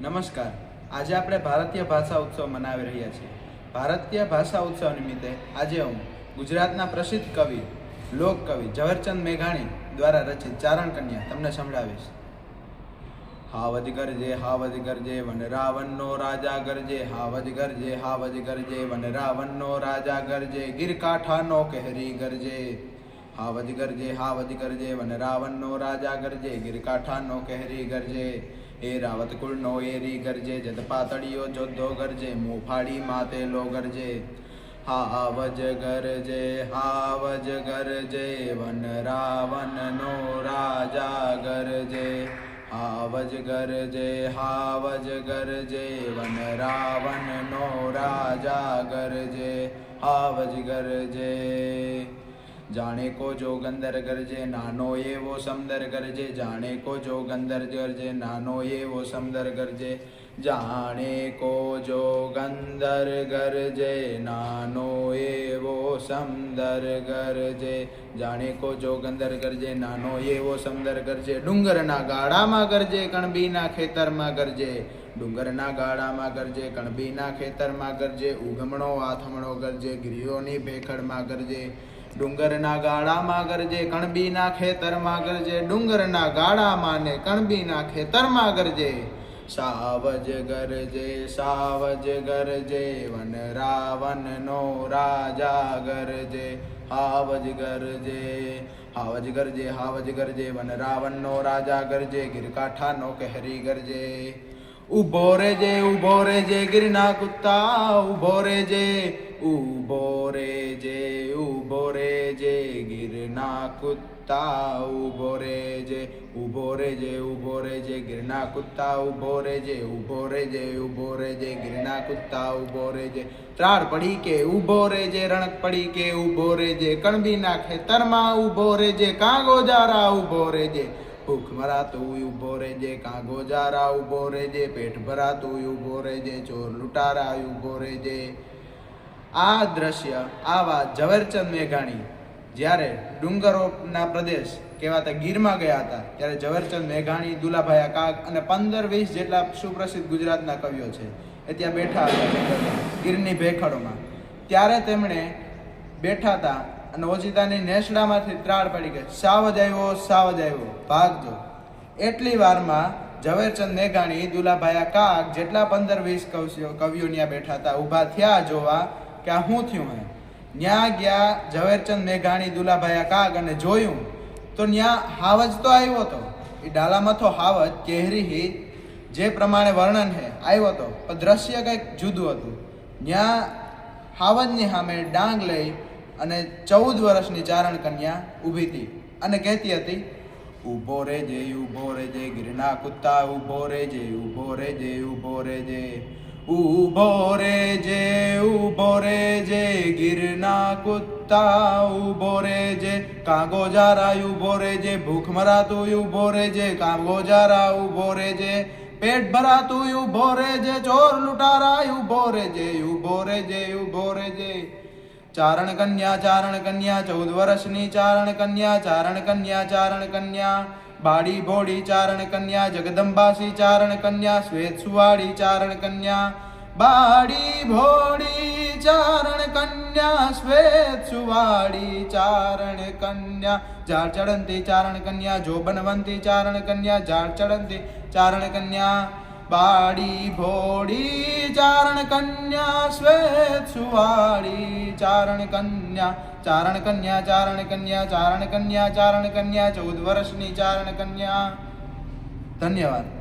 નમસ્કાર. આજે આપણે ભારતીય ભાષા ઉત્સવ મનાવી રહ્યા છીએ. ભારતીય ભાષા ઉત્સવ નિમિત્તે આજે હું ગુજરાતના પ્રસિદ્ધ કવિ લોક કવિ ઝવેરચંદ મેઘાણી દ્વારા રચિત ચારણ કન્યા તમને સંભળાવીશ. હાવજ ગરજે હાવજ ગરજે વન રાવણનો રાજા ગરજે હાવજ ગરજે હાવજ ગરજે વન રાવણનો રાજા ગરજે ગિરકાઠાનો કહેરી ગરજે હાવજ ગરજે હાવજ ગરજે વન રાવણનો રાજા ગરજે ગિરકાઠાનો કહેરી ગરજે એ રાવત કુળનો એરી ગરજે જત પાતળીઓ જોધો ગરજે મોફાડી માતે લો ગરજે હાવજ ગરજે હાવજ ગરજે વન રાવણનો રાજા ગરજે હાવજ ગરજે હાવજ ગરજે વન રાવણનો રાજા ગરજે હાવજ ગરજે જાણે કો જોગંદર ગરજે, નાનો એવો સમદર ગરજે, જાણે કો જોગંદર ગરજે, નાનો એવો સમદર ગરજે, જાણે કો જોગંદર ગરજે, નાનો એવો સમદર ગરજે, જાણે કો જોગંદર ગરજે, નાનો એવો સમદર ગરજે, ડુંગરના ગાળામાં ગરજે, કણબીના ખેતરમાં ગરજે, ડુંગરના ગાળામાં ગરજે, કણબીના ખેતરમાં ગરજે, ઉગમણો, આથમણો ગરજે, ગીરીઓની ભેખડમાં ગરજે ડુંગરના ગાળામાં ગરજે, કણબીના ખેતરમાં ગરજે, ડુંગરના ગાળામાં ને કણબીના ખેતરમાં ગરજે. સાવજ ગરજે સાવજ ગરજે, વન રાવણનો રાજા ગરજે. હાવજ ગરજે હાવજ ગરજે હાવજ ગરજે, વન રાવણનો રાજા ગરજે, ગિરકાઠાનો કહેરી ગરજે. ઊભો રેજે ઊભો રેજે ગિરના કુત્તા ઊભો રેજે ઊભો રેજે ઊભો રેજે ગિરના કુત્તા ઊભો રેજે ઊભો રેજે ઊભો રેજે ગિરના કુત્તા ઊભો રેજે ઊભો રેજે ઊભો રેજે ગિરના કુત્તા ઊભો રેજે ત્રાળ પડી કે ઊભો રેજે રણક પડી કે ઊભો રેજે કણબીના ખેતરમાં ઊભો રેજે કાંગો જારા ઊભો રેજે ભૂખ મરાતું ઊભો રેજે કાંગો જારા ઊભો રેજે પેટ ભરાતું ઊભો રેજે ચોર લૂંટારા ઊભો રેજે આ દ્રશ્ય, આવા ઝવેરચંદ મેઘાણી જ્યારે ડુંગરોના પ્રદેશ કહેવાતા ગીરમાં ગયા હતા, ત્યારે ઝવેરચંદ મેઘાણી, દુલાભાઈ કાગ અને પંદર વીસ જેટલા સુપ્રસિદ્ધ ગુજરાતના કવિઓ છે એ ત્યાં બેઠા હતા ગીરની ભેખડોમાં. ત્યારે તેમણે બેઠા હતા અને ઓચિતાની નેસડામાંથી ત્રાળ પડી ગઈ. સાવજ આવ્યો સાવજ આવ્યો. ભાગજો એટલી વારમાં ઝવેરચંદ મેઘાણી દુલાભાઈ કાક જેટલા પંદર વીસ કવિઓ કવિઓ ત્યાં બેઠા હતા, ઊભા થયા જોવા કે આ શું થયું હે ન્યા ગયા ઝવેરચંદ મેઘાણી દુલાભાઈ કાક અને જોયું તો ન્યા હાવજ તો આવ્યો હતો એ ડાલામાં તો હાવજ કેહરી હી, જે પ્રમાણે વર્ણન છે આવ્યો હતો પણ દ્રશ્ય કંઈક જુદું હતું. ન્યા હાવજની સામે ડાંગ લઈ અને ચૌદ વર્ષની ચારણ કન્યા ઊભી હતી અને કહેતી હતી ઊભો રેજે ઊભો રેજે ગિરના કુત્તા ઊભો રેજે ઊભો રેજે ઊભો રેજે ઊભો રેજે ઊભો રેજે ગિરના કુત્તા ઊભો રેજે કાંગો જારા ઊભો રેજે ભૂખ મરાતું ઊભો રેજે કાંગો જારા ઊભો રેજે પેટ ભરાતું ઊભો રેજે ચોર લૂંટારા ઊભો રેજે ઊભો રેજે ઊભો રેજે ચારણ કન્યા ચારણ કન્યા ચૌદ વર્ષની ચારણ કન્યા ચારણ કન્યા ચારણ કન્યા બાડી ભોડી ચારણ કન્યા જગદંબાસી ચારણ કન્યા શ્વેત સુવાળી ચારણ કન્યા બાડી ભોડી ચારણ કન્યા શ્વેત સુવાળી ચારણ કન્યા ઝાડ ચડંતી ચારણ કન્યા જોબનવંતી ચારણ કન્યા ઝાડ ચડંતી ચારણ કન્યા બાડી ભોળી ચારણ કન્યા શ્વેત સુવાળી, ચારણ કન્યા ચારણ કન્યા ચારણ કન્યા ચારણ કન્યા ચારણ કન્યા, ચૌદ વર્ષની ચારણ કન્યા. ધન્યવાદ.